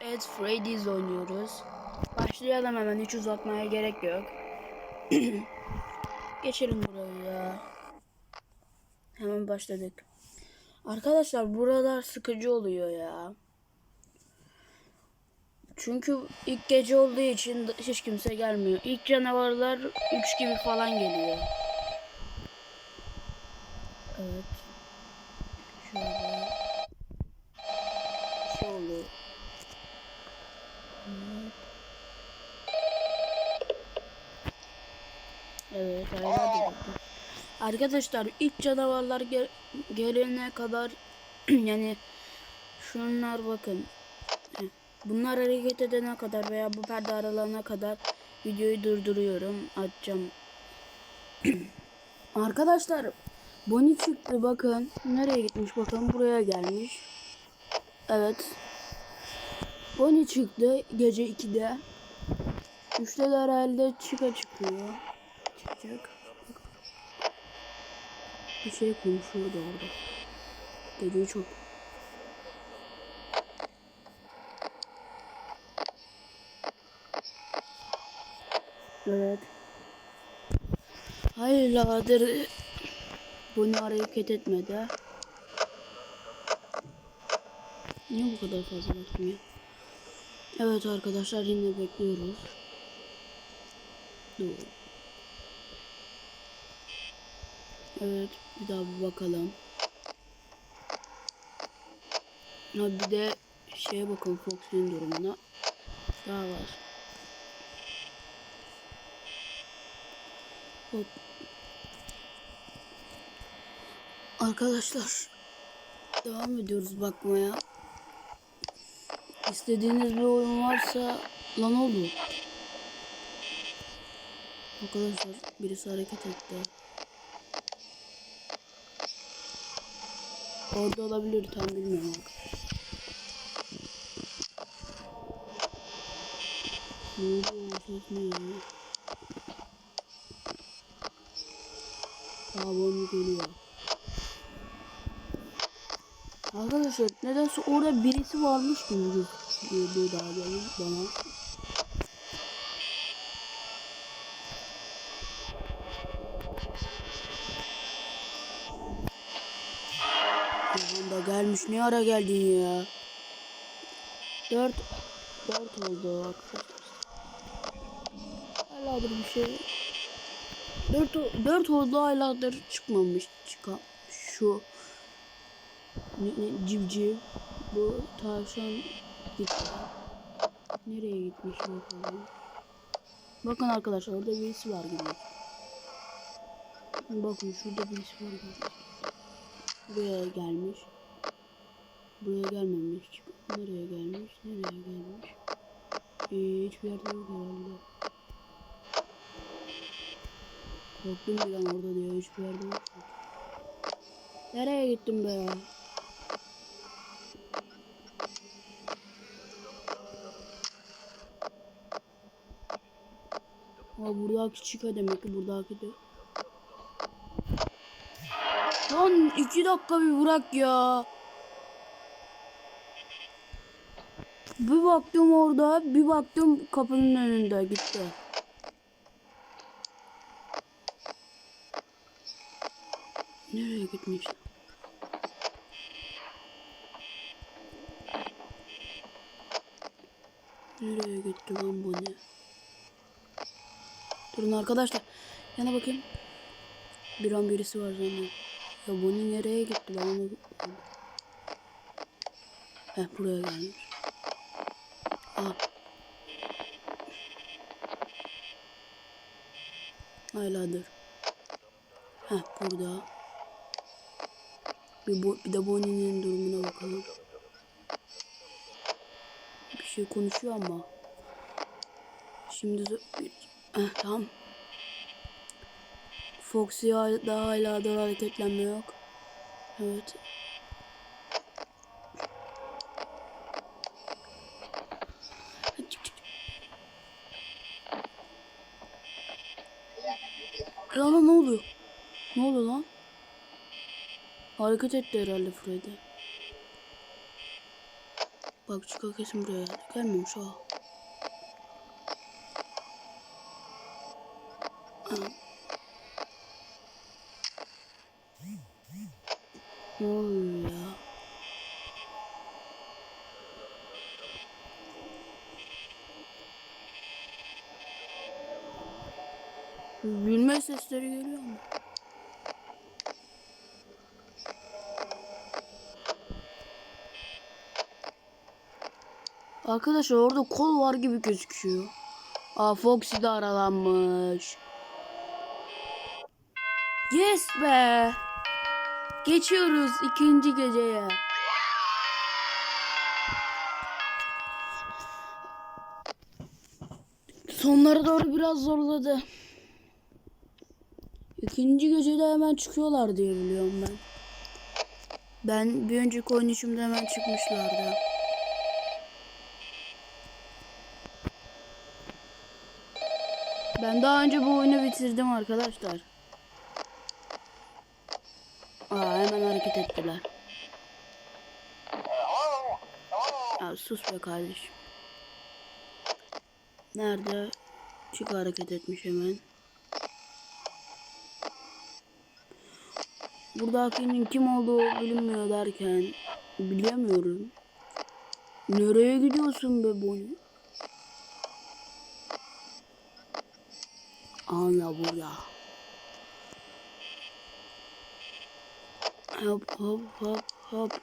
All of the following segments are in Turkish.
Evet Freddy's oynuyoruz. Başlayalım hemen hiç uzatmaya gerek yok. Geçelim burayı ya. Hemen başladık. Arkadaşlar buralar sıkıcı oluyor ya. Çünkü ilk gece olduğu için hiç kimse gelmiyor. İlk canavarlar 3 gibi falan geliyor. Evet. Şöyle. Şöyle. Evet, hayal ettim. Arkadaşlar ilk canavarlar gel- gelene kadar yani şunlar bakın. Bunlar hareket edene kadar veya bu perde aralana kadar videoyu durduruyorum. Açacağım. Arkadaşlar Bonnie çıktı bakın. Nereye gitmiş bakın buraya gelmiş. Evet. Bonnie çıktı gece 2'de. 3'te de herhalde çıka çıkıyor. Çıkacak. Bir şey konuşuyordu orada. Gece çok. Evet. Hayırlardır bunu hareket etmedi. Niye bu kadar fazla bakmıyor? Evet arkadaşlar yine bekliyoruz. Dur. Evet bir daha bir bakalım. Ha bir de şeye bakalım Fox'un durumuna. Daha var. Hop. Arkadaşlar devam ediyoruz bakmaya. İstediğiniz bir oyun varsa lan oldu. Arkadaşlar birisi hareket etti. Orada olabilir tam bilmiyorum. Ne oluyor? Ses ne ya? Babam geliyor. Arkadaşlar nedense orada birisi varmış gibi daha demin bana. Gelmiş ne ara geldin ya? Dört, dört oldu arkadaşlar. Haladır bir şey. Dört, o- dört oldu haladır çıkmamış. Çıkan şu ne, ne, civciv bu tavşan gitti. Nereye gitmiş bakalım. Bakın arkadaşlar orada birisi var gibi. Bakın şurada birisi var gibi. Buraya gelmiş. Buraya gelmemiş. Nereye gelmiş? Nereye gelmiş? Ee, hiçbir yerde yok herhalde. Korktum bir an orada diyor. Hiçbir yerde yok. Nereye gittin be? Ha buradaki çıka demek ki buradaki de. Lan iki dakika bir bırak ya. Bir baktım orada, bir baktım kapının önünde gitti. Nereye gitmiş? Nereye gitti lan bu ne? Durun arkadaşlar. Yana bakayım. Bir an birisi var zannediyorum. Ya bunu nereye gitti ben onu... Heh buraya gelmiş. Aa. Hayladır. Heh burada. Bir, bu, bir de Bonnie'nin durumuna bakalım. Bir şey konuşuyor ama. Şimdi heh, tamam. Foxy daha hala da hareketlenme yok. Evet. Çık, çık, çık. Lan lan ne oluyor? Ne oluyor lan? Hareket etti herhalde Freddy. Bak çıka kesin buraya. Gelmemiş. Ha. Ne oluyor ya? Gülme sesleri geliyor mu? Arkadaşlar orada kol var gibi gözüküyor. Aa Foxy de aralanmış. Yes be. Geçiyoruz ikinci geceye. Sonlara doğru biraz zorladı. İkinci gecede hemen çıkıyorlar diye biliyorum ben. Ben bir önceki oynayışımda hemen çıkmışlardı. Ben daha önce bu oyunu bitirdim arkadaşlar. Aa hemen hareket ettiler. Ya sus be kardeşim. Nerede? Çık hareket etmiş hemen. Buradakinin kim olduğu bilinmiyor derken bilemiyorum. Nereye gidiyorsun be Bonnie? Ana burada. Hop hop hop hop.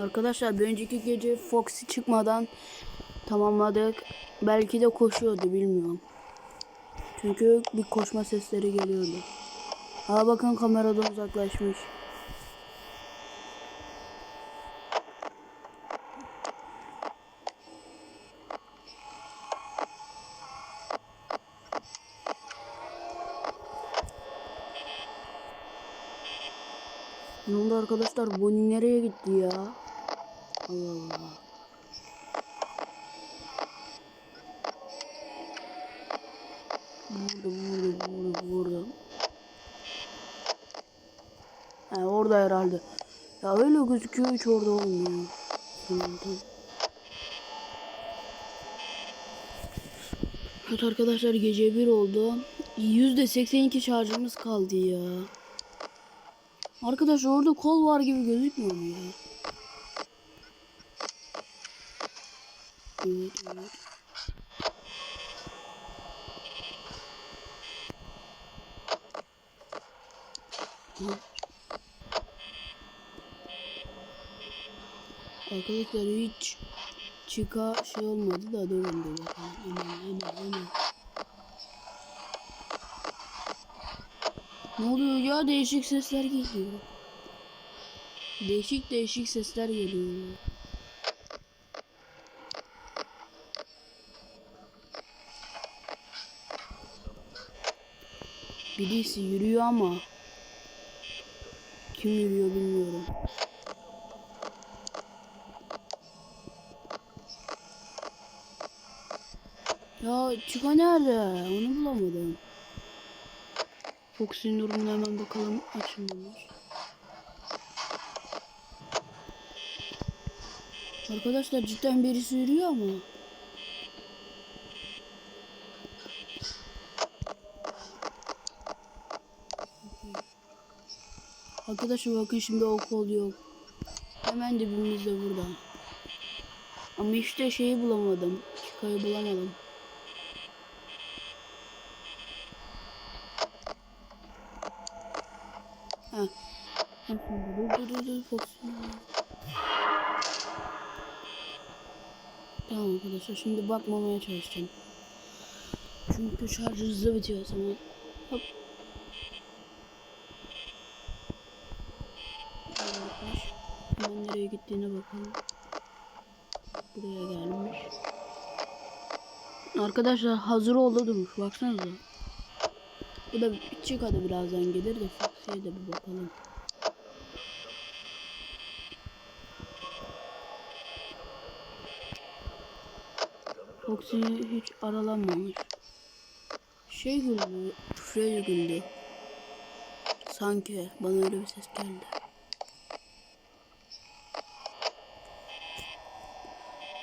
Arkadaşlar bir önceki gece Foxy çıkmadan tamamladık. Belki de koşuyordu bilmiyorum. Çünkü bir koşma sesleri geliyordu. Aa bakın kameradan uzaklaşmış. Arkadaşlar? Bonnie nereye gitti ya? Allah Allah. Burada, burada, burada, burada. Ha, orada herhalde. Ya öyle gözüküyor hiç orada olmuyor. Evet arkadaşlar gece bir oldu. %82 şarjımız kaldı ya. Arkadaşlar orada kol var gibi gözükmüyor mu ya? Evet evet. Arkadaşlar hiç çıka şey olmadı da durun bir. Hemen hemen hemen. Ne oluyor ya değişik sesler geliyor. Değişik değişik sesler geliyor. Birisi yürüyor ama kim yürüyor bilmiyorum. Ya Chica nerede? Onu bulamadım. Fox'un durumuna hemen bakalım açılmamış. Arkadaşlar cidden birisi yürüyor ama. Arkadaşlar bakın şimdi o kol yok. Hemen dibimizde burada. Ama işte şeyi bulamadım. Çıkayı bulamadım. Ha. Dur dur dur dur Fox'un. Tamam arkadaşlar şimdi bakmamaya çalışacağım. Çünkü şarj hızlı bitiyor o zaman. Hop. Hemen nereye gittiğine bakalım. Buraya gelmiş. Arkadaşlar hazır oldu durmuş. Baksanıza. Bu da bitecek hadi birazdan gelir de Foxy'ye de bir bakalım. Foxy hiç aralanmamış. Şey güldü, Frey güldü. Sanki bana öyle bir ses geldi.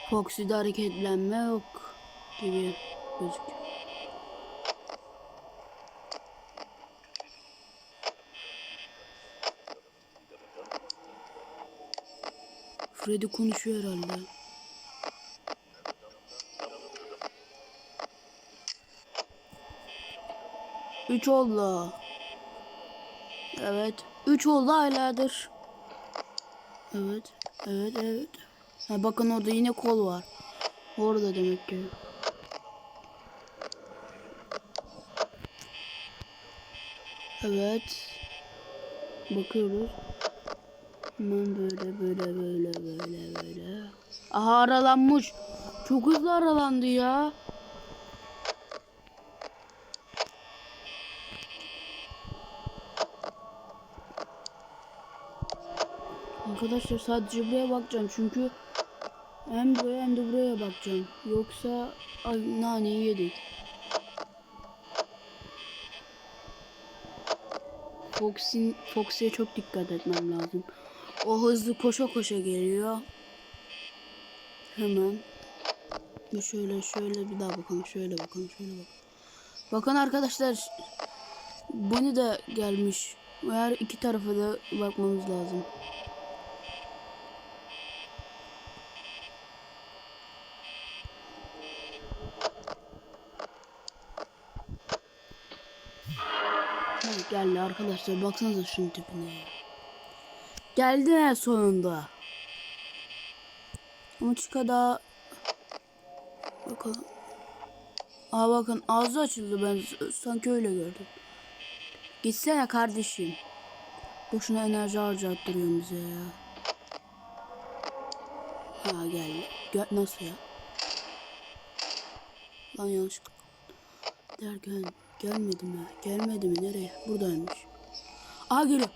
Foxy'de hareketlenme yok gibi gözüküyor. Freddy konuşuyor herhalde. Üç oldu. Evet. Üç oldu aylardır. Evet. Evet evet. Ha, bakın orada yine kol var. Orada demek ki. Evet. Bakıyoruz. Hemen böyle böyle böyle böyle böyle. Aha aralanmış. Çok hızlı aralandı ya. Arkadaşlar sadece buraya bakacağım çünkü hem buraya hem de buraya bakacağım. Yoksa ay, naneyi yedik. Fox'in Fox'e çok dikkat etmem lazım. O hızlı koşa koşa geliyor. Hemen. Bir şöyle şöyle bir daha bakalım. Şöyle bakalım. Şöyle bakalım. Bakın arkadaşlar. Bunu da gelmiş. Eğer iki tarafa da bakmamız lazım. Ha, geldi arkadaşlar baksanıza şunun tipine. Geldi en sonunda. Ama çıka daha bakalım. Aa bakın ağzı açıldı ben sanki öyle gördüm. Gitsene kardeşim. Boşuna enerji harcattırıyor bize ya. Ha geldi. Gel nasıl ya? Lan yanlışlıkla. Derken gelmedi mi? Gelmedi mi? Nereye? Buradaymış. Aa geliyor.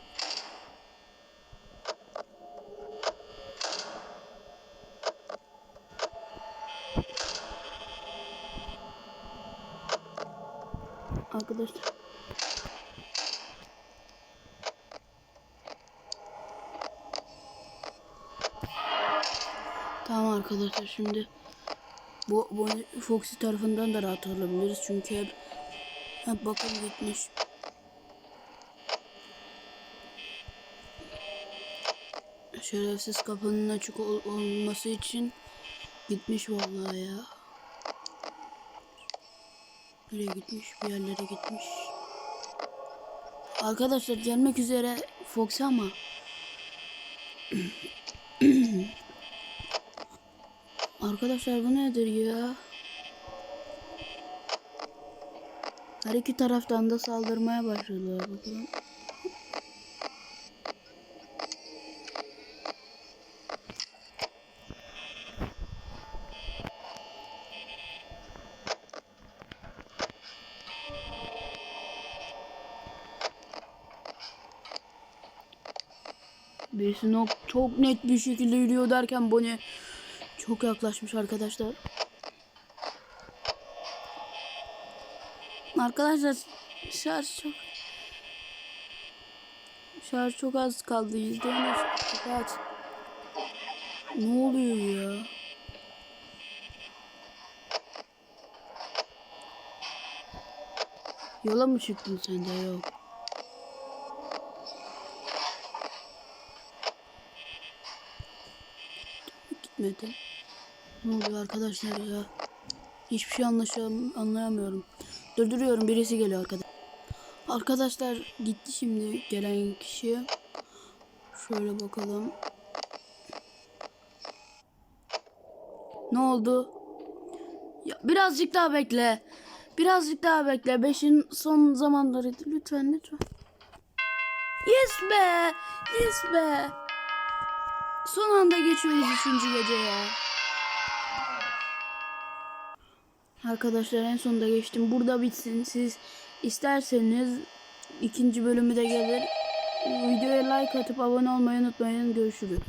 Arkadaşlar. Tamam arkadaşlar şimdi bu, bu Foxy tarafından da rahat olabiliriz çünkü hep, hep bakın gitmiş. Şerefsiz kapının açık ol- olması için gitmiş vallahi ya. Nereye gitmiş? Bir yerlere gitmiş. Arkadaşlar gelmek üzere Fox ama Arkadaşlar bu nedir ya? Her iki taraftan da saldırmaya başladılar bakalım. Birisi nok çok net bir şekilde yürüyor derken Bonnie çok yaklaşmış arkadaşlar. Arkadaşlar şarj çok şarj çok az kaldı. Yüzde on. Kapat. Ne oluyor ya? Yola mı çıktın sen de yok? Gitmedi. Ne oluyor arkadaşlar ya? Hiçbir şey anlaşam anlayamıyorum. Durduruyorum birisi geliyor arkadaş. Arkadaşlar gitti şimdi gelen kişi. Şöyle bakalım. Ne oldu? Ya birazcık daha bekle. Birazcık daha bekle. Beşin son zamanlarıydı. Lütfen lütfen. Yes be. Yes be. Son anda geçiyoruz üçüncü geceye. Arkadaşlar en sonunda geçtim. Burada bitsin. Siz isterseniz ikinci bölümü de gelir. Videoya like atıp abone olmayı unutmayın. Görüşürüz.